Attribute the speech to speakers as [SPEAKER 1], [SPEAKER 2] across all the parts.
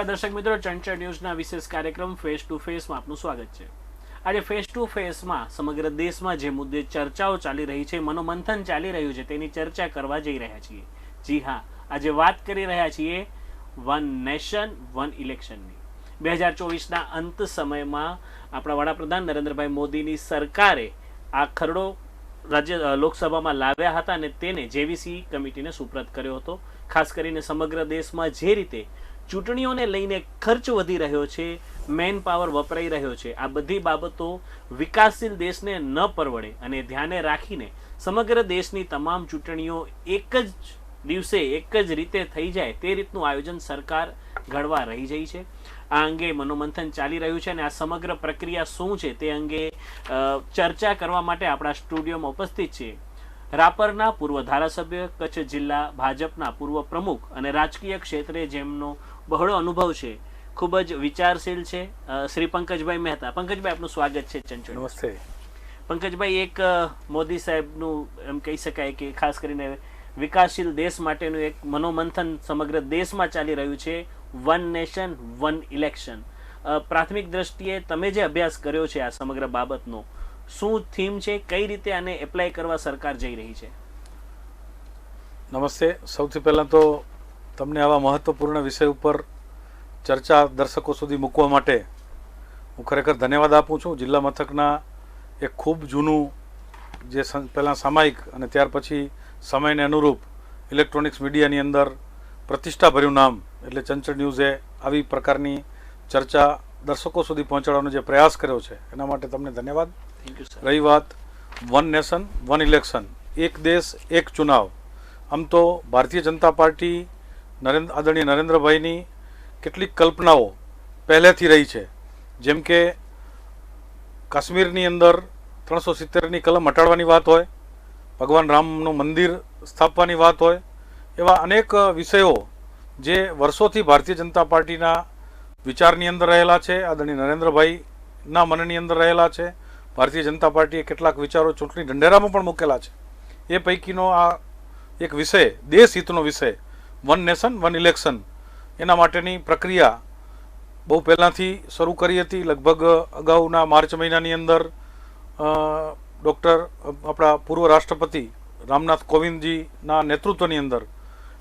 [SPEAKER 1] નમસ્કાર દર્શક મિત્રો, ચંચળ ન્યૂઝના વિશેષ કાર્યક્રમ ફેસ ટુ ફેસમાં આપનું સ્વાગત છે. આજે ફેસ ટુ ફેસમાં સમગ્ર દેશમાં જે મુદ્દે ચર્ચાઓ ચાલી રહી છે, મનોમંથન ચાલી રહ્યું છે, તેની ચર્ચા કરવા જઈ રહ્યા છીએ. જી હા, આજે વાત કરી રહ્યા છીએ વન નેશન વન ઇલેક્શનની બે હજાર ચોવીસના અંત સમયમાં આપણા વડાપ્રધાન નરેન્દ્રભાઈ મોદીની સરકારે આ ખરડો રાજ્ય લોકસભામાં લાવ્યા હતા અને તેને જેવીસી કમિટીને સુપ્રત કર્યો હતો. ખાસ કરીને સમગ્ર દેશમાં જે રીતે ચૂંટણીઓને લઈને ખર્ચ વધી રહ્યો છે, મેન પાવર વપરાઈ રહ્યો છે. આ બધી બાબતો વિકાસશીલ દેશને ન પરવડે અને ધ્યાને રાખીને સમગ્ર દેશની તમામ ચૂંટણીઓ એક જ દિવસે એક જ રીતે થઈ જાય તે રીતનું આયોજન સરકાર ઘડવા રહી જઈ છે. આ અંગે મનોમંથન ચાલી રહ્યું છે અને આ સમગ્ર પ્રક્રિયા શું છે તે અંગે ચર્ચા કરવા માટે આપણા સ્ટુડિયોમાં ઉપસ્થિત છે. રાપરના પૂર્વ ધારાસભ્ય, કચ્છ જિલ્લા ભાજપના પૂર્વ પ્રમુખ અને રાજકીય ક્ષેત્રે જેમનો બહોળો અનુભવ છે. ખૂબ જ વિચારશીલ છે શ્રી પંકજભાઈ મહેતા. પંકજભાઈ આપનું સ્વાગત છે ચંચળ
[SPEAKER 2] નમસ્તે.
[SPEAKER 1] પંકજભાઈ એક મોદી સાહેબનું એમ કહી શકાય કે ખાસ કરીને વિકાસશીલ દેશ માટેનું એક મનોમંથન સમગ્ર દેશમાં ચાલી રહ્યું છે. વન નેશન વન ઇલેક્શન પ્રાથમિક દ્રષ્ટિએ તમે જે અભ્યાસ કર્યો છે આ સમગ્ર બાબતનો શું થીમ છે? કઈ રીતે આને એપ્લાય કરવા સરકાર જઈ રહી છે?
[SPEAKER 2] નમસ્તે. સૌથી પહેલાં તો તમને આવા મહત્વપૂર્ણ વિષય ઉપર ચર્ચા દર્શકો સુધી મૂકવા માટે હું ખરેખર ધન્યવાદ આપું છું. જિલ્લા મથકના એક ખૂબ જૂનું જે પહેલાં સામાયિક અને ત્યાર પછી સમયને અનુરૂપ ઇલેક્ટ્રોનિક્સ મીડિયાની અંદર પ્રતિષ્ઠાભર્યું નામ એટલે ચંચળ ન્યૂઝે આવી પ્રકારની ચર્ચા દર્શકો સુધી પહોંચાડવાનો જે પ્રયાસ કર્યો છે એના માટે તમને ધન્યવાદ. રહી વાત વન નેશન વન ઇલેક્શન. એક દેશ એક ચુનાવ. આમ તો ભારતીય જનતા પાર્ટી નરેન્દ્ર આદરણીય નરેન્દ્રભાઈની કેટલીક કલ્પનાઓ પહેલેથી રહી છે. જેમ કે કાશ્મીરની અંદર ત્રણસો સિત્તેરની કલમ હટાડવાની વાત હોય, ભગવાન રામનું મંદિર સ્થાપવાની વાત હોય, એવા અનેક વિષયો જે વર્ષોથી ભારતીય જનતા પાર્ટીના વિચારની અંદર રહેલા છે, આદરણીય નરેન્દ્રભાઈના મનની અંદર રહેલા છે. ભારતીય જનતા પાર્ટીએ કેટલાક વિચારો ચૂંટણી ઢંઢેરામાં પણ મૂકેલા છે. એ પૈકીનો આ એક વિષય, દેશહિતનો વિષય વન નેશન વન ઇલેક્શન એના માટેની પ્રક્રિયા બહુ પહેલાંથી શરૂ કરી હતી. લગભગ અગાઉના માર્ચ મહિનાની અંદર ડૉક્ટર, આપણા પૂર્વ રાષ્ટ્રપતિ રામનાથ કોવિંદજીના નેતૃત્વની અંદર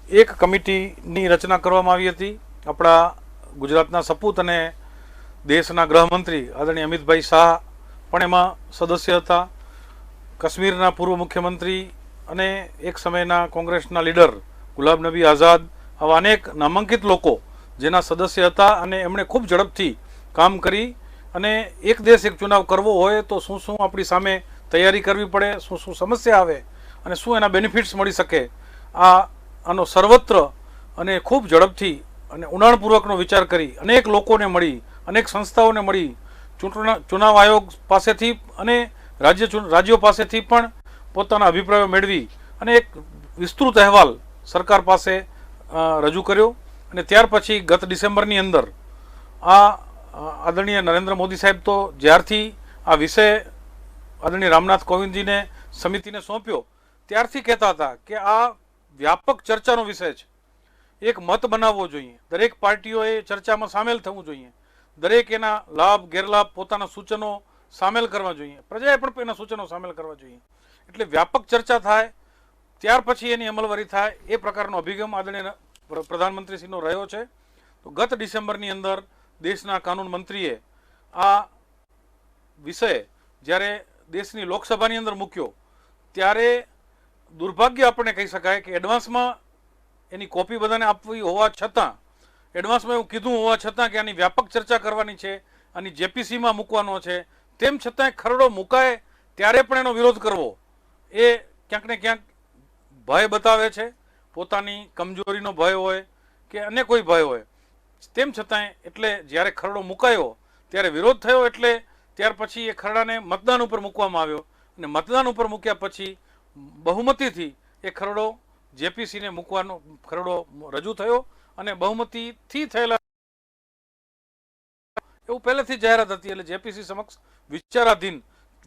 [SPEAKER 2] એક કમિટીની રચના કરવામાં આવી હતી. આપણા ગુજરાતના સપૂત અને દેશના ગૃહમંત્રી આદરણીય અમિતભાઈ શાહ પણ એમાં સદસ્ય હતા. કાશ્મીરના પૂર્વ મુખ્યમંત્રી અને એક સમયના કોંગ્રેસના લીડર ગુલાબ નબી આઝાદ આવા અનેક નામાંકિત લોકો જેના સદસ્ય હતા અને એમણે ખૂબ ઝડપથી કામ કરી અને એક દેશ એક ચુનાવ કરવો હોય તો શું શું આપણી સામે તૈયારી કરવી પડે, શું શું સમસ્યા આવે અને શું એના બેનિફિટ્સ મળી શકે, આ આનો સર્વત્ર અને ખૂબ ઝડપથી અને ઊંડાણપૂર્વકનો વિચાર કરી અનેક લોકોને મળી, અનેક સંસ્થાઓને મળી, ચૂંટણા ચુનાવ આયોગ પાસેથી અને રાજ્ય રાજ્યો પાસેથી પણ પોતાના અભિપ્રાયો મેળવી અને એક વિસ્તૃત અહેવાલ સરકાર પાસે રજૂ કર્યો અને ત્યાર પછી ગત ડિસેમ્બરની અંદર આ આદરણીય નરેન્દ્ર મોદી સાહેબ તો જ્યારથી આ વિષય આદરણીય રામનાથ કોવિંદજીને સમિતિને સોંપ્યો, ત્યારથી કહેતા હતા કે આ વ્યાપક ચર્ચાનો વિષય છે. એક મત બનાવવો જોઈએ. દરેક પાર્ટીઓએ ચર્ચામાં સામેલ થવું જોઈએ. દરેક એના લાભ, ગેરલાભ પોતાના સૂચનો સામેલ કરવા જોઈએ. પ્રજાએ પણ એના સૂચનો સામેલ કરવા જોઈએ. એટલે વ્યાપક ચર્ચા થાય ત્યાર પછી એની અમલવારી થાય. એ પ્રકારનો અભિગમ આદરણીય પ્ર- પ્રધાનમંત્રીશ્રીનો રહ્યો છે. તો ગત ડિસેમ્બરની અંદર દેશના કાનૂન મંત્રીએ આ વિષય જ્યારે દેશની લોકસભાની અંદર મૂક્યો, ત્યારે દુર્ભાગ્ય આપણે કહી શકાય કે એડવાન્સમાં એની કોપી બધાને આપવી હોવા છતાં, એડવાન્સમાં એવું કીધું હોવા છતાં કે આની વ્યાપક ચર્ચા કરવાની છે, આની જેપીસીમાં મૂકવાનો છે, તેમ છતાંય ખરડો મુકાય ત્યારે પણ એનો વિરોધ કરવો, એ ક્યાંક ને ક્યાંક ભય બતાવે છે, પોતાની કમજોરીનો ભય હોય કે અન્ય કોઈ ભય હોય. તેમ છતાંય એટલે જ્યારે ખરડો મુકાયો, ત્યારે વિરોધ થયો એટલે ત્યાર પછી એ ખરડાને મતદાન ઉપર મૂકવામાં આવ્યો અને મતદાન ઉપર મૂક્યા પછી બહુમતીથી એ ખરડો જેપીસીને મૂકવાનો, ખરડો રજૂ થયો અને બહુમતીથી થયેલા એવું પહેલેથી જાહેરાત હતી એટલે જેપીસી સમક્ષ વિચારાધીન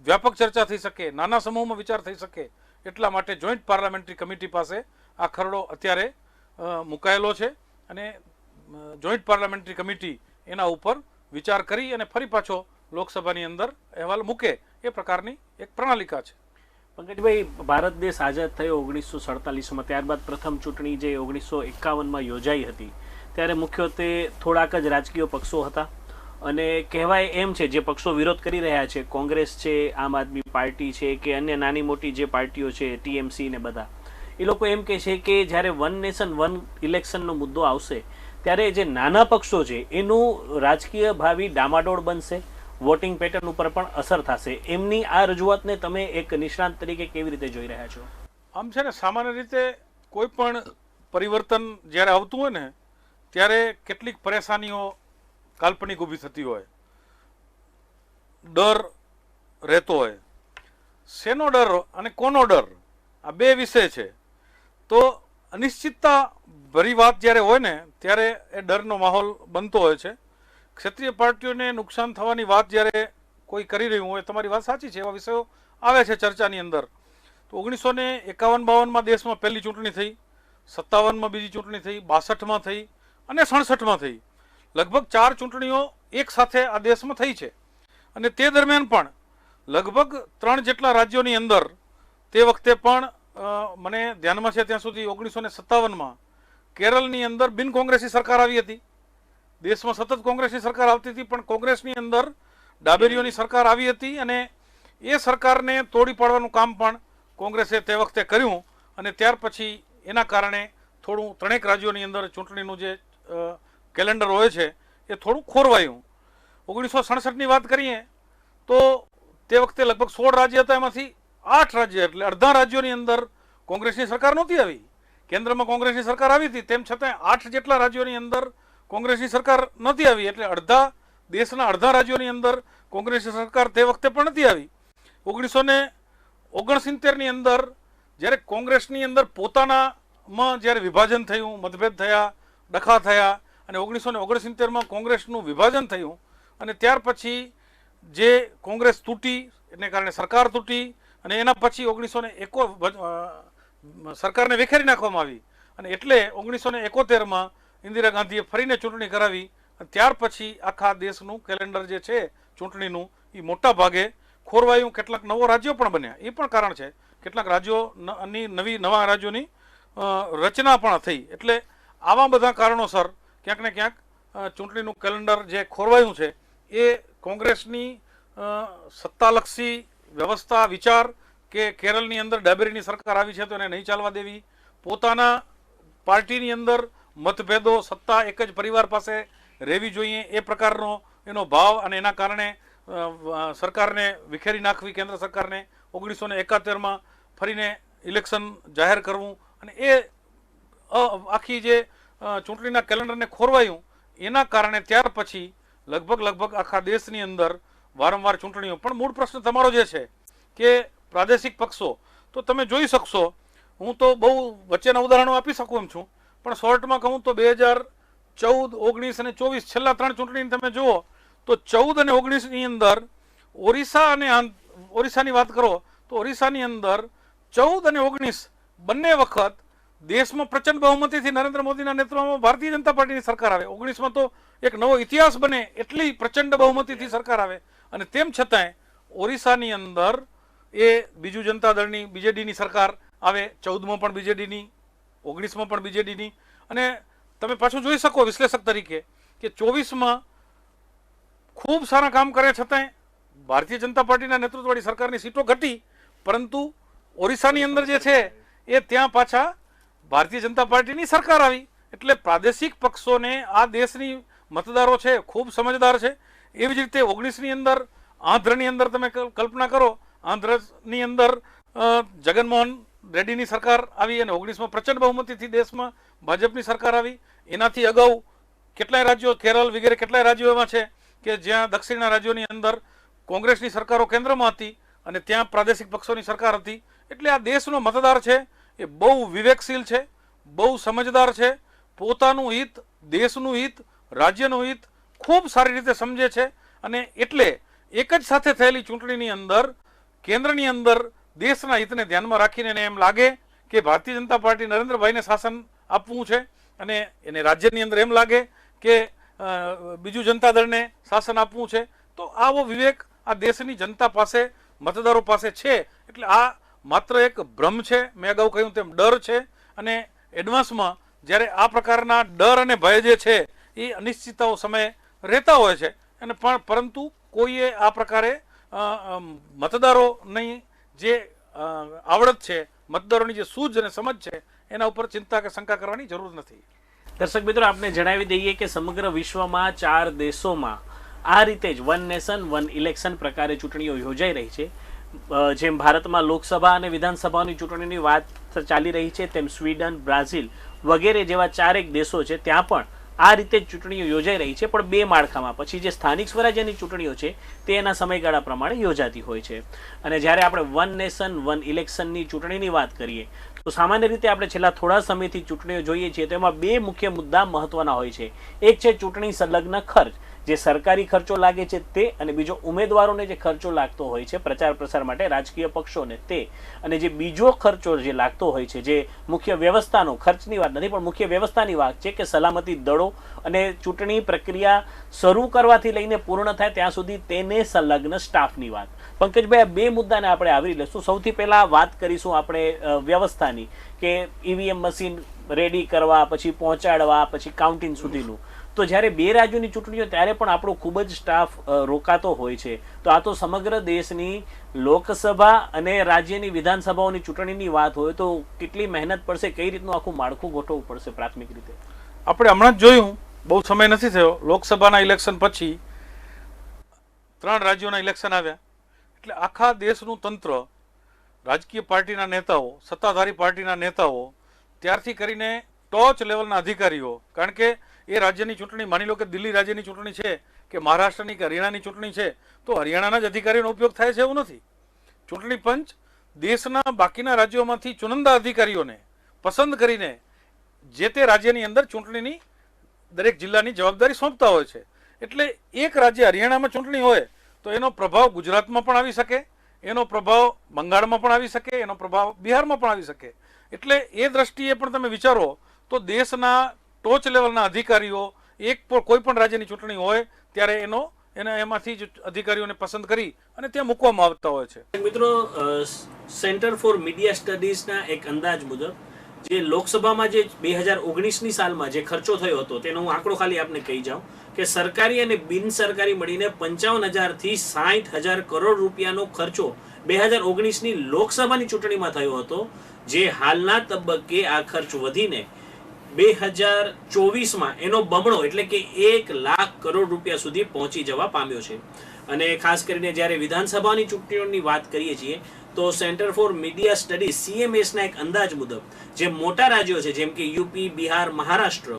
[SPEAKER 2] વ્યાપક ચર્ચા થઈ શકે, નાના સમૂહમાં વિચાર થઈ શકે. એટલા માટે જોઈન્ટ પાર્લામેન્ટરી કમિટી પાસે આ ખરડો અત્યારે મુકાયેલો છે અને જોઈન્ટ પાર્લામેન્ટરી કમિટી એના ઉપર વિચાર કરી અને ફરી પાછો લોકસભાની અંદર અહેવાલ મૂકે એ પ્રકારની એક પ્રણાલિકા છે.
[SPEAKER 1] પંકજભાઈ, ભારત દેશ આઝાદ થયો ઓગણીસો સડતાલીસમાં ત્યારબાદ પ્રથમ ચૂંટણી જે ઓગણીસો એકાવનમાં યોજાઈ હતી, ત્યારે મુખ્યત્વે થોડાક જ રાજકીય પક્ષો હતા. અને કહેવાય એમ છે, જે પક્ષો વિરોધ કરી રહ્યા છે, કોંગ્રેસ છે, આમ આદમી પાર્ટી છે કે અન્ય નાની મોટી જે પાર્ટીઓ છે, ટીએમસી ને બધા, એ લોકો એમ કહે છે કે જ્યારે વન નેશન, વન ઇલેક્શનનો મુદ્દો આવશે, ત્યારે જે નાના પક્ષો છે, એનું રાજકીય ભાવિ ડામાડોળ બનશે, વોટિંગ પેટર્ન ઉપર પણ અસર થશે. એમની આ રજૂઆતને તમે એક નિષ્ણાંત તરીકે કેવી રીતે જોઈ રહ્યા છો?
[SPEAKER 2] આમ છે ને, સામાન્ય રીતે કોઈ પણ પરિવર્તન જ્યારે આવતું હોય ને, ત્યારે કેટલીક પરેશાનીઓ કાલ્પનિક ઊભી થતી હોય, ડર રહેતો હોય. શેનો ડર અને કોનો ડર? આ બે વિષય છે. તો અનિશ્ચિતતા ભરી વાત જ્યારે હોય ને, ત્યારે એ ડરનો માહોલ બનતો હોય છે. ક્ષેત્રીય પાર્ટીઓને નુકસાન થવાની વાત જ્યારે કોઈ કરી રહ્યું હોય, તમારી વાત સાચી છે, એવા વિષયો આવે છે ચર્ચાની અંદર. તો ઓગણીસો ને એકાવન બાવનમાં દેશમાં પહેલી ચૂંટણી થઈ, સત્તાવનમાં બીજી ચૂંટણી થઈ, બાસઠમાં થઈ અને સડસઠમાં થઈ. લગભગ ચાર ચૂંટણીઓ એક સાથે આ દેશમાં થઈ છે. અને તે દરમિયાન પણ લગભગ ત્રણ જેટલા રાજ્યોની અંદર તે વખતે પણ મને ધ્યાનમાં છે ત્યાં સુધી ઓગણીસો ને સત્તાવનમાં કેરળની અંદર બિન કોંગ્રેસી સરકાર આવી હતી. દેશમાં સતત કોંગ્રેસની સરકાર આવતી હતી, પણ કોંગ્રેસની અંદર ડાબેરીઓની સરકાર આવી હતી અને એ સરકારને તોડી પાડવાનું કામ પણ કોંગ્રેસે તે વખતે કર્યું અને ત્યાર પછી એના કારણે થોડું ત્રણેક રાજ્યોની અંદર ચૂંટણીનું જે કેલેન્ડર હોય છે, એ થોડું ખોરવાયું. ઓગણીસો સડસઠની વાત કરીએ, તો તે વખતે લગભગ સોળ રાજ્ય હતા એમાંથી આઠ રાજ્ય, એટલે અડધા રાજ્યોની અંદર કોંગ્રેસની સરકાર નહોતી આવી. કેન્દ્રમાં કોંગ્રેસની સરકાર આવી હતી, તેમ છતાં આઠ જેટલા રાજ્યોની અંદર કોંગ્રેસની સરકાર નથી આવી, એટલે અડધા દેશના અડધા રાજ્યોની અંદર કોંગ્રેસની સરકાર તે વખતે પણ નથી આવી. ઓગણીસો ને ઓગણસિત્તેરની અંદર, જ્યારે કોંગ્રેસની અંદર પોતાનામાં જ્યારે વિભાજન થયું, મતભેદ થયા, ડખા થયા અને ઓગણીસો ને ઓગણસિત્તેરમાં કોંગ્રેસનું વિભાજન થયું અને ત્યાર પછી જે કોંગ્રેસ તૂટી, એને કારણે સરકાર તૂટી અને એના પછી ઓગણીસો ને એકો સરકારને વિખેરી નાખવામાં આવી. અને એટલે ઓગણીસો ને એકોતેરમાં ઇન્દિરા ગાંધીએ ફરીને ચૂંટણી કરાવી અને ત્યાર પછી આખા દેશનું કેલેન્ડર જે છે ચૂંટણીનું, એ મોટા ભાગે ખોરવાયું, કેટલાક નવો રાજ્યો પણ બન્યા. એ પણ કારણ છે. કેટલાક રાજ્યોની નવી નવા રાજ્યોની રચના પણ થઈ. એટલે આવા બધા કારણોસર ક્યાંક ને ક્યાંક ચૂંટણીનું કેલેન્ડર જે ખોરવાયું છે, એ કોંગ્રેસની સત્તાલક્ષી વ્યવસ્થા, વિચાર કે કેરળની અંદર ડાબેરીની સરકાર આવી છે તો એને નહીં ચાલવા દેવી. પોતાના પાર્ટીની અંદર મતભેદો, સત્તા એક જ પરિવાર પાસે રહેવી જોઈએ, એ પ્રકારનો એનો ભાવ અને એના કારણે સરકારને વિખેરી નાખવી, કેન્દ્ર સરકારને ઓગણીસો ને એકાતેરમાં ફરીને ઇલેક્શન જાહેર કરવું અને એ આખી જે ચૂંટણીના કેલેન્ડરને ખોરવાયું. એના કારણે ત્યાર પછી લગભગ લગભગ આખા દેશની અંદર વારંવાર ચૂંટણીઓ. પણ મૂળ પ્રશ્ન તમારો જે છે કે પ્રાદેશિક પક્ષો, તો તમે જોઈ શકશો, હું તો બહુ વચ્ચેના ઉદાહરણો આપી શકું એમ છું, પણ શોર્ટમાં કહું તો બે હજાર ચૌદ, ઓગણીસ અને ચોવીસ છેલ્લા ત્રણ ચૂંટણી તમે જુઓ, તો ચૌદ અને ઓગણીસની અંદર ઓરિસ્સા અને ઓરિસ્સાની વાત કરો, તો ઓરિસ્સાની અંદર ચૌદ અને ઓગણીસ બંને વખત દેશમાં પ્રચંડ બહુમતીથી નરેન્દ્ર મોદીના નેતૃત્વમાં ભારતીય જનતા પાર્ટીની સરકાર આવે. ઓગણીસમાં તો એક નવો ઇતિહાસ બને એટલી પ્રચંડ બહુમતીથી સરકાર આવે. અને તેમ છતાંય ઓરિસ્સાની અંદર એ બીજુ જનતા દળની, બીજેડીની સરકાર આવે. ચૌદમાં પણ બીજેડીની, ઓગણીસમાં પણ બીજેડીની. અને તમે પાછું જોઈ શકો વિશ્લેષક તરીકે કે ચોવીસમાં ખૂબ સારા કામ કરે છતાંય ભારતીય જનતા પાર્ટીના નેતૃત્વવાળી સરકારની સીટો ઘટી. પરંતુ ઓરિસ્સાની અંદર જે છે એ ત્યાં પાછા ભારતીય જનતા પાર્ટીની સરકાર આવી. એટલે પ્રાદેશિક પક્ષોને આ દેશની મતદારો છે, ખૂબ સમજદાર છે. એવી જ રીતે ઓગણીસની અંદર આંધ્રની અંદર તમે કલ્પના કરો, આંધ્રની અંદર જગનમોહન રેડ્ડીની સરકાર આવી અને ઓગણીસમાં પ્રચંડ બહુમતીથી દેશમાં ભાજપની સરકાર આવી. એનાથી અગાઉ કેટલાય રાજ્યો, કેરળ વગેરે કેટલાય રાજ્યો એવા છે કે જ્યાં દક્ષિણના રાજ્યોની અંદર કોંગ્રેસની સરકારો કેન્દ્રમાં હતી અને ત્યાં પ્રાદેશિક પક્ષોની સરકાર હતી. એટલે આ દેશનો મતદાર છે એ બહુ વિવેકશીલ છે, બહુ સમજદાર છે, પોતાનું હિત, દેશનું હિત, રાજ્યનું હિત ખૂબ સારી રીતે સમજે છે અને એટલે એક જ સાથે થયેલી ચૂંટણીની અંદર, કેન્દ્રની અંદર દેશના હિતને ધ્યાનમાં રાખીને એને એમ લાગે કે ભારતીય જનતા પાર્ટી નરેન્દ્રભાઈને શાસન આપવું છે અને એને રાજ્યની અંદર એમ લાગે કે બીજું જનતા દળને શાસન આપવું છે. તો આવો વિવેક આ દેશની જનતા પાસે, મતદારો પાસે છે. એટલે આ માત્ર એક ભ્રમ છે, મેં અગાઉ કહ્યું તેમ ડર છે અને એડવાન્સમાં જ્યારે આ પ્રકારના ડર અને ભય જે છે, એ અનિશ્ચિતતાઓ સમયે રહેતા હોય છે. અને પણ પરંતુ કોઈએ આ પ્રકારે મતદારોની જે આવડત છે, મતદારોની જે સૂઝ અને સમજ છે, એના ઉપર ચિંતા કે શંકા કરવાની જરૂર નથી.
[SPEAKER 1] દર્શક મિત્રો, આપને જણાવી દઈએ કે સમગ્ર વિશ્વમાં ચાર દેશોમાં આ રીતે જ વન નેશન, વન ઇલેક્શન પ્રકારે ચૂંટણીઓ યોજાઈ રહી છે. જેમ ભારતમાં લોકસભા અને વિધાનસભાની ચૂંટણીની વાત ચાલી રહી છે, તેમ સ્વીડન, બ્રાઝિલ વગેરે જેવા ચારેક દેશો છે, ત્યાં પણ આ રીતે ચૂંટણીઓ યોજાઈ રહી છે, પણ બે માળખામાં. પછી જે સ્થાનિક સ્વરાજ્યની ચૂંટણીઓ છે, તે એના સમયગાળા પ્રમાણે યોજાતી હોય છે. અને જ્યારે આપણે વન નેશન, વન ઇલેક્શનની ચૂંટણીની વાત કરીએ, તો સામાન્ય રીતે આપણે છેલ્લા થોડા સમયથી ચૂંટણીઓ જોઈએ છીએ, તો એમાં બે મુખ્ય મુદ્દા મહત્વના હોય છે. એક છે ચૂંટણી સંલગ્ન ખર્ચ. જે સરકારી ખર્ચો લાગે છે તે અને બીજો ઉમેદવારોને જે ખર્ચો લાગતો હોય છે પ્રચાર પ્રસાર માટે રાજકીય પક્ષોને તે અને જે બીજો ખર્ચો જે લાગતો હોય છે, જે મુખ્ય વ્યવસ્થાનો, ખર્ચની વાત નથી, પણ મુખ્ય વ્યવસ્થાની વાત છે કે સલામતી દળો અને ચૂંટણી પ્રક્રિયા શરૂ કરવાથી લઈને પૂર્ણ થાય ત્યાં સુધી તેને સંલગ્ન સ્ટાફની વાત. પંકજભાઈ, આ બે મુદ્દાને આપણે આવરી લઈશું. સૌથી પહેલાં વાત કરીશું આપણે વ્યવસ્થાની કે ઈવીએમ મશીન રેડી કરવા, પછી પહોંચાડવા, પછી કાઉન્ટિંગ સુધીનું. તો જ્યારે બે રાજ્યોની ચૂંટણીઓ ત્યારે પણ આપણો ખૂબ જ સ્ટાફ રોકાતો હોય છે. તો આ તો સમગ્ર દેશની લોકસભા અને રાજ્યની વિધાનસભાઓની ચૂંટણીની વાત હોય તો કેટલી મહેનત પડશે, કઈ રીતનું આખું માળખું ગોઠવવું પડશે પ્રાથમિક રીતે?
[SPEAKER 2] આપણે હમણાં જ જોયું, બહુ સમય નથી થયો, લોકસભાના ઇલેક્શન પછી ત્રણ રાજ્યોના ઇલેક્શન આવ્યા. એટલે આખા દેશનું તંત્ર, રાજકીય પાર્ટીના નેતાઓ, સત્તાધારી પાર્ટીના નેતાઓ, ત્યારથી કરીને ટોચ લેવલના અધિકારીઓ, કારણ કે એ રાજ્યની ચૂંટણી, માની લો કે દિલ્હી રાજ્યની ચૂંટણી છે કે મહારાષ્ટ્રની કે હરિયાણાની ચૂંટણી છે, તો હરિયાણાના જ અધિકારીઓનો ઉપયોગ થાય છે એવું નથી. ચૂંટણી પંચ દેશના બાકીના રાજ્યોમાંથી ચુનંદા અધિકારીઓને પસંદ કરીને જે તે રાજ્યની અંદર ચૂંટણીની દરેક જિલ્લાની જવાબદારી સોંપતા હોય છે. એટલે એક રાજ્ય હરિયાણામાં ચૂંટણી હોય, તો એનો પ્રભાવ ગુજરાતમાં પણ આવી શકે, એનો પ્રભાવ બંગાળમાં પણ આવી શકે, એનો પ્રભાવ બિહારમાં પણ આવી શકે. એટલે એ દ્રષ્ટિએ પણ તમે વિચારો, તો દેશના ટોચ લેવલના અધિકારીઓ, એક કોઈ પણ રાજ્યની ચૂંટણી હોય, ત્યારે એનો, એના, એમાંથી જ અધિકારીઓને પસંદ કરી અને ત્યાં મૂકવામાં આવતા હોય છે.
[SPEAKER 1] મિત્રો સેન્ટર ફોર મીડિયા સ્ટડીઝના એક અંદાજ મુજબ, જે લોકસભામાં જે બે હજાર ઓગણીસની સાલમાં જે ખર્ચો થયો હતો, તેનો હું આંકડો ખાલી આપને કહી જાઉં કે સરકારી અને બિન સરકારી મળીને પંચાવન હજારથી સાઠ હજાર કરોડ રૂપિયાનો ખર્ચો બે હજાર ઓગણીસની લોકસભાની ચૂંટણીમાં થયો હતો, જે હાલના તબક્કે આ ખર્ચ વધીને બે હજાર ચોવીસમાં એનો બમણો એટલે કે એક લાખ કરોડ રૂપિયા સુધી પહોંચી જવા પામ્યો છે. અને ખાસ કરીને જ્યારે વિધાનસભાની ચૂંટણીઓની વાત કરીએ છીએ, તો સેન્ટર ફોર મીડિયા સ્ટડી સીએમએસના એક અંદાજ મુજબ, જે મોટા રાજ્યો છે, જેમ કે યુપી, બિહાર, મહારાષ્ટ્ર,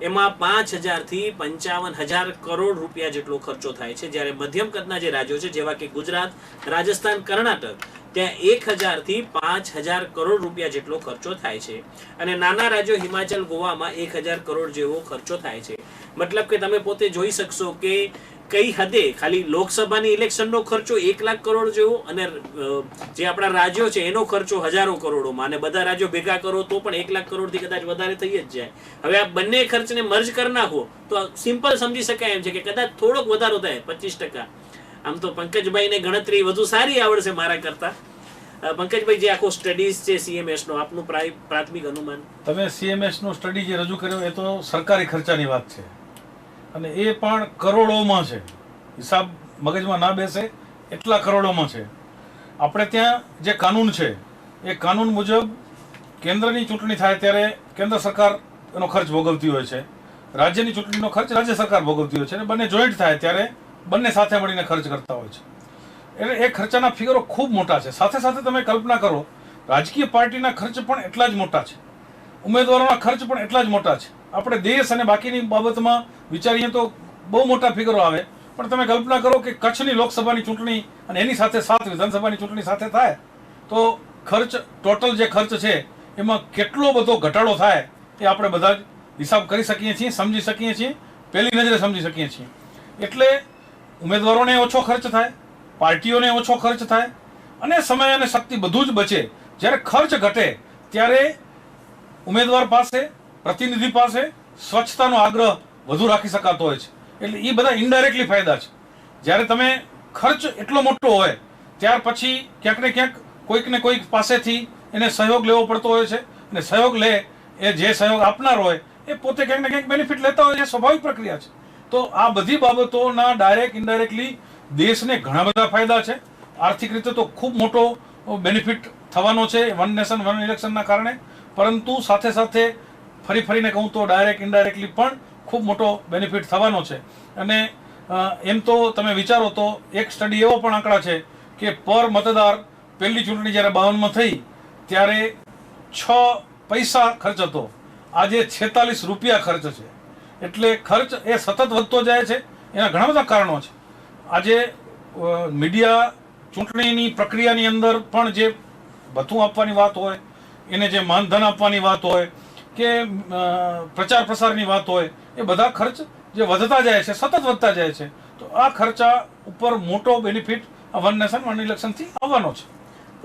[SPEAKER 1] એમાં પાંચ હજારથી પંચાવન હજાર કરોડ રૂપિયા જેટલો ખર્ચો થાય છે. જ્યારે મધ્યમ કદના જે રાજ્યો છે, જેવા કે ગુજરાત, રાજસ્થાન, કર્ણાટક ત્યાં એક હજારથી પાંચ હજાર કરોડ રૂપિયા જેટલો ખર્ચો થાય છે. અને નાના રાજ્યો હિમાચલ, ગોવામાં એક હજાર કરોડ જેવો ખર્ચો થાય છે. મતલબ કે તમે પોતે જોઈ શકશો કે કઈ હદે ખાલી લોકસભાની ઇલેક્શનનો ખર્ચો એક લાખ કરોડ જેવો અને જે આપણા રાજ્યો છે એનો ખર્ચો હજારો કરોડોમાં. અને બધા રાજ્યો ભેગા કરો તો પણ એક લાખ કરોડથી કદાચ વધારે થઈ જ જાય. હવે આ બંને ખર્ચને મર્જ કરી નાખો તો સિમ્પલ સમજી શકાય એમ છે કે કદાચ થોડોક વધારો થાય પચીસ ટકા. આમ તો પંકજભાઈને ગણતરી વધુ સારી આવડશે મારા કરતા. પંકજભાઈ, જે આખો સ્ટડીઝ છે સીએમએસ નો, આપનું પ્રાથમિક અનુમાન?
[SPEAKER 2] તમે સીએમએસ નો સ્ટડી જે રજૂ કર્યો, એ તો સરકારી ખર્ચાની વાત છે. અને એ પણ કરોડોમાં છે. હિસાબ મગજમાં ના બેસે, એટલા કરોડોમાં છે. આપણે ત્યાં જે કાનૂન છે, એ કાનૂન મુજબ કેન્દ્રની ચૂંટણી થાય ત્યારે કેન્દ્ર સરકાર એનો ખર્ચ ભોગવતી હોય છે. રાજ્યની ચૂંટણીનો ખર્ચ રાજ્ય સરકાર ભોગવતી હોય છે. અને બંને જોઈન્ટ થાય ત્યારે બંને સાથે મળીને ખર્ચ કરતા હોય છે. એટલે એ ખર્ચાના ફિગરો ખૂબ મોટા છે. સાથે સાથે તમે કલ્પના કરો, રાજકીય પાર્ટીના ખર્ચ પણ એટલા જ મોટા છે. ઉમેદવારોના ખર્ચ પણ એટલા જ મોટા છે. આપણે દેશ અને બાકીની બાબતમાં વિચારીએ તો બહુ મોટા ફિગરો આવે. પણ તમે કલ્પના કરો કે કચ્છની લોકસભાની ચૂંટણી અને એની સાથે સાત વિધાનસભાની ચૂંટણી સાથે થાય, તો ખર્ચ ટોટલ જે ખર્ચ છે, એમાં કેટલો બધો ઘટાડો થાય, એ આપણે બધા જ હિસાબ કરી શકીએ છીએ, સમજી શકીએ છીએ, પહેલી નજરે સમજી શકીએ છીએ. એટલે ઉમેદવારોને ઓછો ખર્ચ થાય, પાર્ટીઓને ઓછો ખર્ચ થાય અને સમય અને શક્તિ બધું જ બચે. જ્યારે ખર્ચ ઘટે, ત્યારે ઉમેદવાર પાસે, પ્રતિનિધિ પાસે સ્વચ્છતાનો આગ્રહ વધુ રાખી શકાતો હોય છે. એટલે એ બધા ઇનડાયરેક્ટલી ફાયદા છે. જ્યારે તમે ખર્ચ એટલો મોટો હોય, ત્યાર પછી ક્યાંક ને ક્યાંક કોઈક ને કોઈક પાસેથી એને સહયોગ લેવો પડતો હોય છે અને સહયોગ લે, એ જે સહયોગ આપનાર હોય, એ પોતે ક્યાંક ને ક્યાંક બેનિફિટ લેતા હોય એ સ્વાભાવિક પ્રક્રિયા છે. તો આ બધી બાબતોના ડાયરેક્ટ ઇનડાયરેક્ટલી દેશને ઘણા બધા ફાયદા છે. આર્થિક રીતે તો ખૂબ મોટો બેનિફિટ થવાનો છે વન નેશન વન ઇલેક્શનના કારણે. પરંતુ સાથે સાથે ફરી ફરીને કહું તો ડાયરેક્ટ ઇનડાયરેક્ટલી પણ ખૂબ મોટો બેનિફિટ થવાનો છે. અને એમ તો તમે વિચારો તો એક સ્ટડી એવો પણ આંકડા છે કે પર મતદાર પહેલી ચૂંટણી જ્યારે બાવનમાં થઈ ત્યારે છ પૈસા ખર્ચ હતો. આજે છેતાલીસ રૂપિયા ખર્ચ છે. એટલે ખર્ચ એ સતત વધતો જાય છે. એના ઘણા બધા કારણો છે. આજે મીડિયા ચૂંટણીની પ્રક્રિયાની અંદર પણ જે ભથ્થું આપવાની વાત હોય, એને જે માનધન આપવાની વાત હોય, કે પ્રચાર પ્રસારની વાત હોય, એ બધા ખર્ચ જે વધતા જાય છે, સતત વધતા જાય છે. તો આ ખર્ચા ઉપર મોટો બેનિફિટ આ વન નેશન વન ઇલેક્શનથી આવવાનો છે.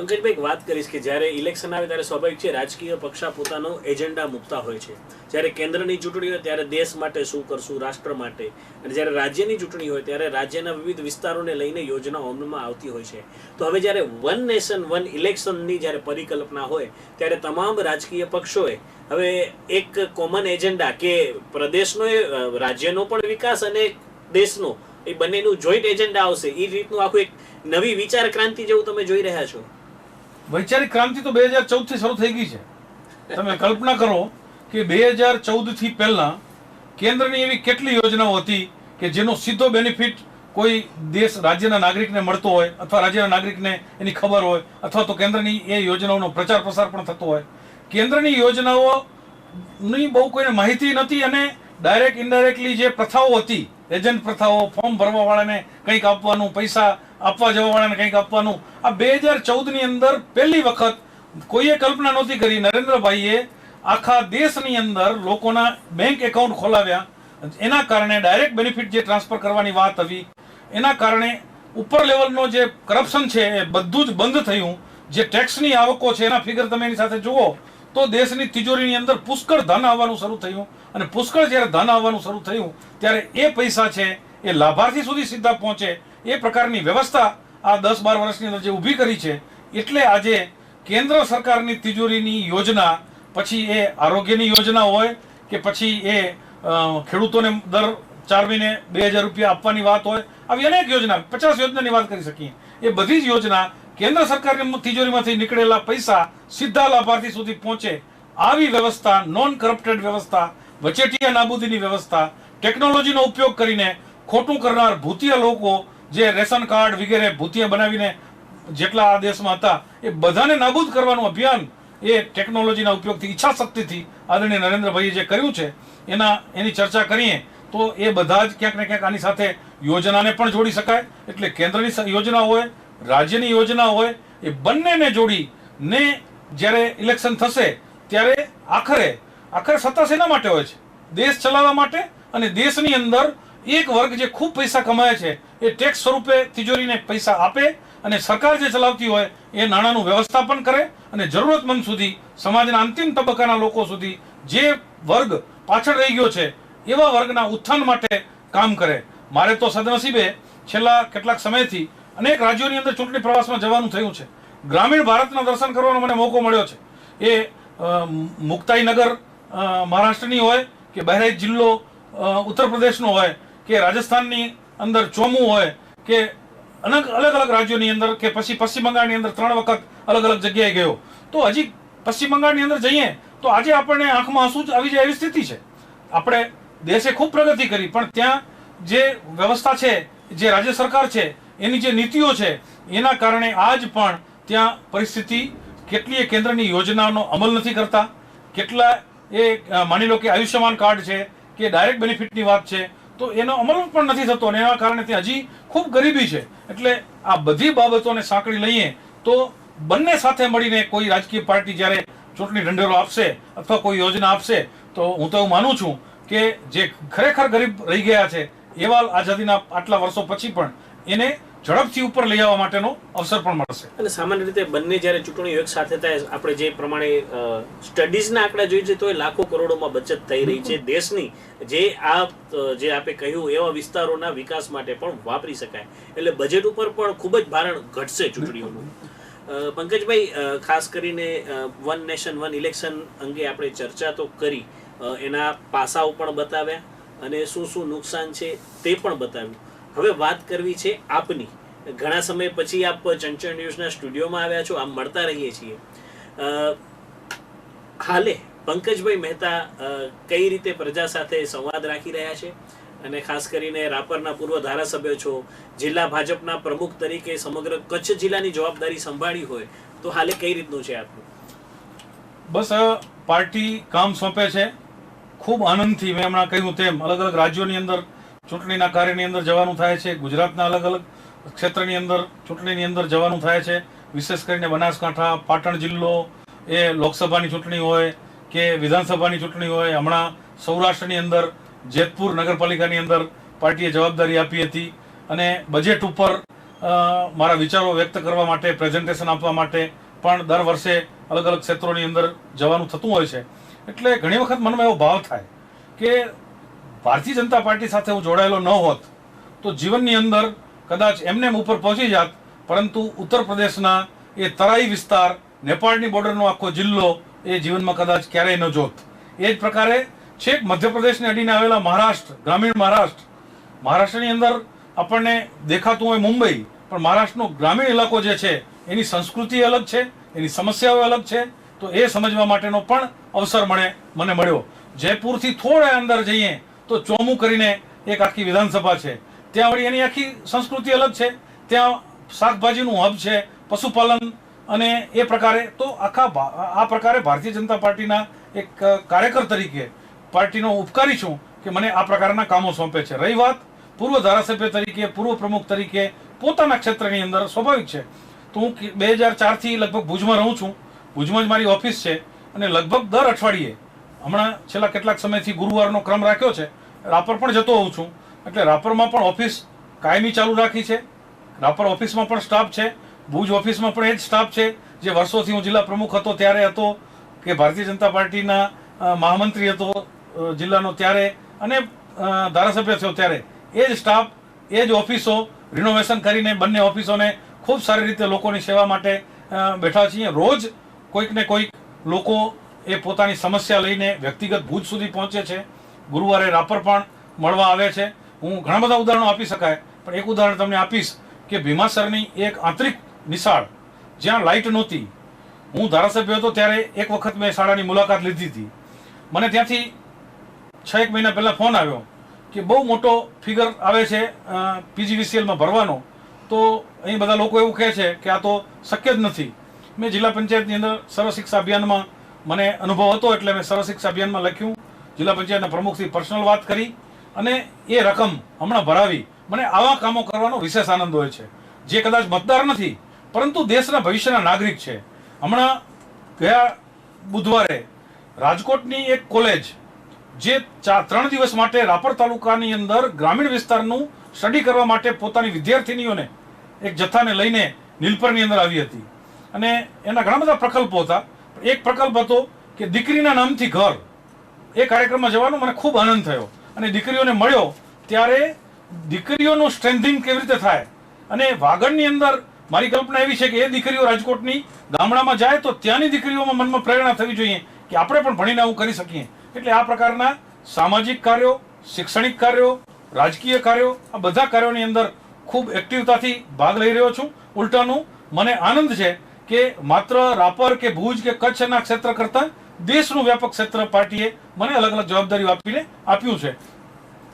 [SPEAKER 1] પંકજભાઈ એક વાત કરીશ કે જ્યારે ઇલેક્શન આવે ત્યારે સ્વાભાવિક છે, રાજકીય પક્ષા પોતાનો એજન્ડા મૂકતા હોય છે. જ્યારે કેન્દ્રની ચૂંટણી હોય ત્યારે દેશ માટે શું કરશું, રાષ્ટ્ર માટે? અને જ્યારે રાજ્યની ચૂંટણી હોય ત્યારે રાજ્યના વિવિધ વિસ્તારોને લઈને યોજનાઓ અમલમાં આવતી હોય છે. તો હવે જ્યારે વન નેશન વન ઇલેક્શનની જ્યારે પરિકલ્પના હોય, ત્યારે તમામ રાજકીય પક્ષોએ હવે એક કોમન એજન્ડા કે પ્રદેશનો રાજ્યનો પણ વિકાસ અને દેશનો, એ બંનેનું જોઈન્ટ એજન્ડા આવશે. એ રીતનું આખું એક નવી વિચાર ક્રાંતિ જેવું તમે જોઈ રહ્યા છો.
[SPEAKER 2] વૈચારિક ક્રાંતિ તો બે હજાર ચૌદથી શરૂ થઈ ગઈ છે. તમે કલ્પના કરો કે બે હજાર ચૌદથી પહેલા કેન્દ્રની એવી કેટલી યોજનાઓ હતી કે જેનો સીધો બેનિફિટ કોઈ દેશ રાજ્યના નાગરિકને મળતો હોય અથવા રાજ્યના નાગરિકને એની ખબર હોય અથવા તો કેન્દ્રની એ યોજનાઓનો પ્રચાર પ્રસાર પણ થતો હોય. કેન્દ્રની યોજનાઓની બહુ કોઈને માહિતી નથી અને ડાયરેક્ટ, ઇનડાયરેક્ટલી જે પ્રથાઓ હતી એજન્ટ પ્રથાઓ, ફોર્મ ભરવા વાળાને કંઈક આપવાનું, પૈસા આપવા જવા વાળાને કંઈક આપવાનું. આ બે હજાર ચૌદની અંદર પહેલી વખત કોઈએ કલ્પના નહોતી કરી, નરેન્દ્રભાઈએ આખા દેશની અંદર લોકોના બેંક એકાઉન્ટ ખોલાવ્યા. એના કારણે ડાયરેક્ટ બેનિફિટ જે ટ્રાન્સફર કરવાની વાત આવી, એના કારણે ઉપર લેવલનો જે કરપ્શન છે એ બધું જ બંધ થયું. જે ટેક્સની આવકો છે એના ફિગર તમે એની સાથે જુઓ. તો દેશની તિજોરીની અંદર પુષ્કળ ધન આવવાનું શરૂ થયું. અને પુષ્કળ જ્યારે ધન આવવાનું શરૂ થયું, ત્યારે એ પૈસા છે, એ લાભાર્થી સુધી સીધા પહોંચે. એ પ્રકારની વ્યવસ્થા આ દસ બાર વર્ષની અંદર જે ઊભી કરી છે, એટલે આજે કેન્દ્ર સરકારની તિજોરીની યોજના, પછી એ આરોગ્યની યોજના હોય, કે પછી એ ખેડૂતોને દર ચાર મહિને બે હજાર રૂપિયા આપવાની વાત હોય, આવી અનેક યોજના, પચાસ યોજનાની વાત કરી શકીએ. એ બધી જ યોજના કેન્દ્ર સરકારની તિજોરીમાંથી નીકળેલા પૈસા સીધા લાભાર્થી સુધી પહોંચે આવી વ્યવસ્થા નોન કરપ્ટેડ વ્યવસ્થા, વચેટિયા નાબૂદીની વ્યવસ્થા ટેકનોલોજીનો ઉપયોગ કરીને ખોટું કરનાર ભૂતિય લોકો જે રેશન કાર્ડ વગેરે ભૂતિય બનાવીને જેટલા આ દેશમાં હતા, એ બધાને નાબૂદ કરવાનું અભિયાન એ ટેકનોલોજીના ઉપયોગથી ઈચ્છા શક્તિથી આદરણીય નરેન્દ્રભાઈએ જે કર્યું છે, એના એની ચર્ચા કરીએ, તો એ બધા જ ક્યાંક ને ક્યાંક આની સાથે યોજનાને પણ જોડી શકાય. એટલે કેન્દ્રની યોજના હોય રાજ્યની યોજના હોય એ બંનેને જોડી ને જ્યારે ઇલેક્શન થશે ત્યારે આખરે આખરે સત્તા શેના માટે હોય છે? દેશ ચલાવવા માટે અને દેશની અંદર એક વર્ગ જે ખૂબ પૈસા કમાય છે એ ટેક્સ સ્વરૂપે તિજોરીને પૈસા આપે અને સરકાર જે ચલાવતી હોય એ નાણાંનું વ્યવસ્થાપન કરે અને જરૂરતમંદ સુધી સમાજના અંતિમ તબક્કાના લોકો સુધી જે વર્ગ પાછળ રહી ગયો છે એવા વર્ગના ઉત્થાન માટે કામ કરે. મારે તો સદનસીબે છેલ્લા કેટલાક સમયથી અનેક રાજ્યોની અંદર ચૂંટણી પ્રવાસમાં જવાનું થયું છે. ગ્રામીણ ભારતના દર્શન કરવાનો મને મોકો મળ્યો છે. એ મુક્તાઈનગર મહારાષ્ટ્રની હોય કે બહરાઇચ જિલ્લો ઉત્તર પ્રદેશનો હોય કે રાજસ્થાનની અંદર ચોમું હોય કે અલગ અલગ અલગ રાજ્યોની અંદર કે પછી પશ્ચિમ બંગાળની અંદર ત્રણ વખત અલગ અલગ જગ્યાએ ગયો. તો હજી પશ્ચિમ બંગાળની અંદર જઈએ તો આજે આપણને આંખમાં આંસુ જ આવી જાય એવી સ્થિતિ છે. આપણે દેશે ખૂબ પ્રગતિ કરી, પણ ત્યાં જે વ્યવસ્થા છે, જે રાજ્ય સરકાર છે એની જે નીતિઓ છે, એના કારણે આજ પણ ત્યાં પરિસ્થિતિ કેટલીય કેન્દ્રની યોજનાનો અમલ નથી કરતા. કેટલા એ માની લો કે આયુષ્યમાન કાર્ડ છે, કે ડાયરેક્ટ બેનિફિટની વાત છે, તો એનો અમલ પણ નથી થતો અને એના કારણે ત્યાં હજી ખૂબ ગરીબી છે. એટલે આ બધી બાબતોને સાંકળી લઈએ તો બંને સાથે મળીને કોઈ રાજકીય પાર્ટી જ્યારે ચૂંટણી ઢંઢેરો આપશે અથવા કોઈ યોજના આપશે, તો હું તો એવું માનું છું કે જે ખરેખર ગરીબ રહી ગયા છે, એવા આઝાદીના આટલા વર્ષો પછી પણ એને ઝડપથી ઉપર લઈ આવવા માટેનો અવસર પણ મળશે.
[SPEAKER 1] અને સામાન્ય રીતે બંને જ્યારે ચૂંટણીઓ એક સાથે થાય આપણે જે પ્રમાણે સ્ટડીઝના આંકડા જોઈએ છે તો એ લાખો કરોડોમાં બચત થઈ રહી છે. દેશની જે આ જે આપે કહ્યું એવા વિસ્તારોના વિકાસ માટે પણ વાપરી શકાય. એટલે બજેટ ઉપર પણ ખૂબ જ ભારણ ઘટશે ચૂંટણીઓનું. પંકજભાઈ ખાસ કરીને વન નેશન વન ઇલેક્શન અંગે આપણે ચર્ચા તો કરી. એના પાસાઓ પણ બતાવ્યા અને શું શું નુકસાન છે તે પણ બતાવ્યું. હવે વાત કરવી છે આપની. ઘણા સમય પછી આપ ચંચળ ન્યૂઝના સ્ટુડિયોમાં આવ્યા છો, આમ મળતા રહીએ છીએ. હાલે પંકજભાઈ મહેતા કઈ રીતે પ્રજા સાથે સંવાદ રાખી રહ્યા છે? અને ખાસ કરીને રાપરના પૂર્વ ધારાસભ્ય છો, જિલ્લા ભાજપના પ્રમુખ તરીકે સમગ્ર કચ્છ જિલ્લાની જવાબદારી સંભાળી હોય, તો હાલે કઈ રીતનું છે આપનું?
[SPEAKER 2] બસ પાર્ટી કામ સોંપે છે. ખૂબ આનંદથી મેં હમણાં કહ્યું તેમ અલગ અલગ રાજ્યોની અંદર ચૂંટણીના કાર્યની અંદર જવાનું થાય છે, ગુજરાતના અલગ અલગ ક્ષેત્રની અંદર ચૂંટણીની અંદર જવાનું થાય છે. વિશેષ કરીને બનાસકાંઠા, પાટણ જિલ્લો એ લોકસભાની ચૂંટણી હોય કે વિધાનસભાની ચૂંટણી હોય, હમણાં સૌરાષ્ટ્રની અંદર, જેતપુર નગરપાલિકાની અંદર પાર્ટીએ જવાબદારી આપી હતી અને બજેટ ઉપર મારા વિચારો વ્યક્ત કરવા માટે પ્રેઝન્ટેશન આપવા માટે પણ દર વર્ષે અલગ અલગ ક્ષેત્રોની અંદર જવાનું થતું હોય છે. એટલે ઘણી વખત મનમાં એવો ભાવ થાય કે ભારતીય જનતા પાર્ટી સાથે હું જોડાયેલો ન હોત, તો જીવનની અંદર કદાચ એમને ઉપર પહોંચી જાત, પરંતુ ઉત્તર પ્રદેશના એ તરાઈ વિસ્તાર, નેપાળની બોર્ડરનો આખો જિલ્લો એ જીવનમાં કદાચ ક્યારેય ન જોત. એ જ પ્રકારે છેક મધ્યપ્રદેશને અડીને આવેલા મહારાષ્ટ્ર, ગ્રામીણ મહારાષ્ટ્ર, મહારાષ્ટ્રની અંદર આપણને દેખાતું હોય મુંબઈ, પણ મહારાષ્ટ્રનો ગ્રામીણ ઇલાકો જે છે, એની સંસ્કૃતિ અલગ છે, એની સમસ્યાઓ અલગ છે, તો એ સમજવા માટેનો પણ અવસર મળે, મને મળ્યો. જયપુરથી થોડા અંદર જઈએ તો ચોમુ કરીને એક આખી વિધાનસભા છે. ત્યાં વળી એની આખી સંસ્કૃતિ અલગ છે. ત્યાં શાકભાજીનું હબ છે, પશુપાલન અને એ પ્રકારે તો આખા આ પ્રકારે ભારતીય જનતા પાર્ટીના એક કાર્યકર તરીકે પાર્ટીનો ઉપકારી છું કે મને આ પ્રકારના કામો સોંપે છે. રહી વાત પૂર્વ ધારાસભ્ય તરીકે, પૂર્વ પ્રમુખ તરીકે પોતાના ક્ષેત્રની અંદર સ્વાભાવિક છે. તો હું બે હજાર ચારથી લગભગ ભુજમાં રહું છું. ભુજમાં જ મારી ઓફિસ છે અને લગભગ દર અઠવાડિયે, હમણાં છેલ્લા કેટલાક સમયથી ગુરુવારનો ક્રમ રાખ્યો છે રાપર પણ જતો હોઉં છું. એટલે રાપરમાં પણ ઓફિસ કાયમી ચાલુ રાખી છે. રાપર ઓફિસમાં પણ સ્ટાફ છે. ભુજ ઓફિસમાં પણ એ જ સ્ટાફ છે. જે વર્ષોથી હું જિલ્લા પ્રમુખ હતો ત્યારે હતો કે ભારતીય જનતા પાર્ટીના મહામંત્રી હતો જિલ્લાનો ત્યારે અને ધારાસભ્ય થયો ત્યારે. એ જ સ્ટાફ, એ જ ઓફિસો રિનોવેશન કરીને બંને ઓફિસોને ખૂબ સારી રીતે લોકોની સેવા માટે બેઠા છીએ. રોજ કોઈક ને કોઈક લોકો એ પોતાની સમસ્યા લઈને વ્યક્તિગત ભૂજ સુધી પહોંચે છે. ગુરુવારે રાપર પણ મળવા આવે છે. હું ઘણા બધા ઉદાહરણો આપી શકાય, પણ એક ઉદાહરણ તમને આપીશ કે ભીમાસરની એક આંતરિક નિશાળ જ્યાં લાઇટ નહોતી. હું ધારાસભ્ય હતો ત્યારે એક વખત મેં શાળાની મુલાકાત લીધી હતી. મને ત્યાંથી છ એક મહિના પહેલાં ફોન આવ્યો કે બહુ મોટો ફિગર આવે છે પીજીવીસીએલમાં ભરવાનો. તો અહીં બધા લોકો એવું કહે છે કે આ તો શક્ય જ નથી. મેં જિલ્લા પંચાયતની અંદર સર્વ શિક્ષા અભિયાનમાં મને અનુભવ હતો એટલે મેં સર્વ શિક્ષા અભિયાનમાં લખ્યું. જિલ્લા પંચાયતના પ્રમુખથી પર્સનલ વાત કરી અને એ રકમ હમણાં ભરાવી. મને આવા કામો કરવાનો વિશેષ આનંદ હોય છે. જે કદાચ મતદાર નથી, પરંતુ દેશના ભવિષ્યના નાગરિક છે. હમણાં ગયા બુધવારે રાજકોટની એક કોલેજ, જે ચાર ત્રણ દિવસ માટે રાપર તાલુકાની અંદર ગ્રામીણ વિસ્તારનું સ્ટડી કરવા માટે પોતાની વિદ્યાર્થીનીઓને એક જથ્થાને લઈને નીલપરની અંદર આવી હતી. અને એના ઘણા બધા પ્રકલ્પો હતા. એક પ્રકલ્પ હતો કે દીકરીના નામથી ઘર. એ કાર્યક્રમમાં જવાનો મને ખૂબ આનંદ થયો. અને દીકરીઓને મળ્યો ત્યારે દીકરીઓનું સ્ટ્રેન્થિંગ કેવી રીતે થાય? અને વાગડની અંદર મારી કલ્પના એવી છે કે એ દીકરીઓ રાજકોટની ગામડામાં જાય તો ત્યાંની દીકરીઓમાં મનમાં પ્રેરણા થવી જોઈએ કે આપણે પણ ભણીને આવું કરી શકીએ. એટલે આ પ્રકારના સામાજિક કાર્યો, શૈક્ષણિક કાર્યો, રાજકીય કાર્યો, આ બધા કાર્યોની અંદર ખૂબ એક્ટિવતાથી ભાગ લઈ રહ્યો છું. ઉલટાનું મને આનંદ છે કે માત્ર રાપર કે ભુજ કે કચ્છના ક્ષેત્ર કરતાં દેશનું વ્યાપક ક્ષેત્ર પાર્ટીએ મને અલગ અલગ જવાબદારીઓ આપીને આપ્યું છે.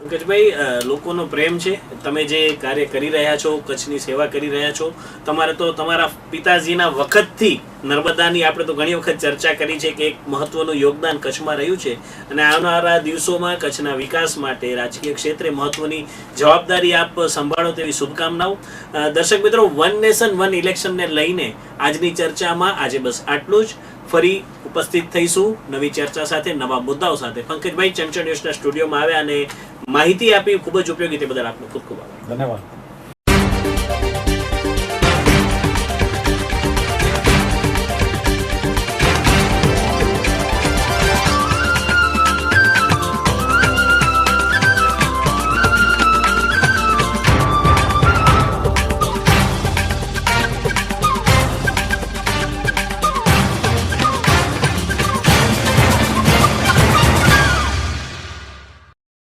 [SPEAKER 1] પંકજભાઈ લોકોનો પ્રેમ છે. તમે જે કાર્ય કરી રહ્યા છો, કચ્છની સેવા કરી રહ્યા છો, તમારે તો તમારા પિતાજીના વખતથી નર્મદાની આપણે તો ઘણી વખત ચર્ચા કરી છે કે એક મહત્વનું યોગદાન કચ્છમાં રહ્યું છે. અને આવનારા દિવસોમાં કચ્છના વિકાસ માટે રાજકીય ક્ષેત્રે મહત્વની જવાબદારી આપ સંભાળો તેવી શુભકામનાઓ. દર્શક મિત્રો, વન નેશન, વન ઇલેક્શનને લઈને આજની ચર્ચામાં આજે બસ આટલું જ. ફરી ઉપસ્થિત થઈશું નવી ચર્ચા સાથે, નવા મુદ્દાઓ સાથે. પંકજભાઈ, ચંચળ યોજના સ્ટુડિયોમાં આવ્યા અને માહિતી આપી ખૂબ જ ઉપયોગી તે બદલ આપનો ખૂબ ખૂબ આભાર.
[SPEAKER 2] ધન્યવાદ.